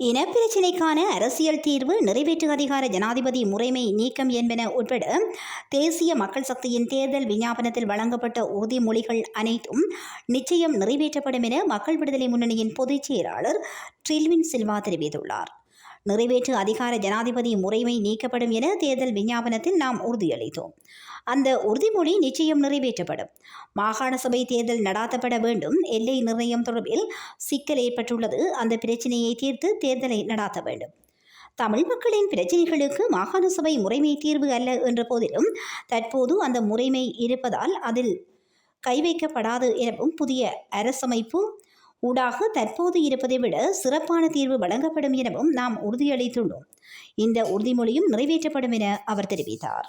இனப்பிரச்சினைக்கான அரசியல் தீர்வு நிறைவேற்று அதிகார ஜனாதிபதி முறைமை நீக்கம் என்பன உட்பட தேசிய மக்கள் சக்தியின் தேர்தல் விஞ்ஞாபனத்தில் வழங்கப்பட்ட உறுதிமொழிகள் அனைத்தும் நிச்சயம் நிறைவேற்றப்படும் என மக்கள் விடுதலை முன்னணியின் பொதுச் செயலாளர் ட்ரில்வின் சில்வா தெரிவித்துள்ளார். நிறைவேற்று அதிகார ஜனாதிபதி முறைமை நீக்கப்படும் என தேர்தல் விஞ்ஞாபனத்தில் நாம் உறுதியளித்தோம். அந்த உறுதிமொழி நிச்சயம் நிறைவேற்றப்படும். மாகாண சபை தேர்தல் நடாத்தப்பட வேண்டும். எல்லை நிர்ணயம் தொடர்பில் சிக்கல் ஏற்பட்டுள்ளது. அந்த பிரச்சனையை தீர்த்து தேர்தலை நடாத்த வேண்டும். தமிழ் மக்களின் பிரச்சினைகளுக்கு மாகாண சபை முறைமை தீர்வு அல்ல என்ற போதிலும் தற்போது அந்த முறைமை இருப்பதால் அதில் கை வைக்கப்படாது எனவும் புதிய அரசமைப்பு ஊடாக தற்போது இருப்பதை விட சிறப்பான தீர்வு வழங்கப்படும் எனவும் நாம் உறுதியளித்துள்ளோம். இந்த உறுதிமொழியும் நிறைவேற்றப்படும் என அவர் தெரிவித்தார்.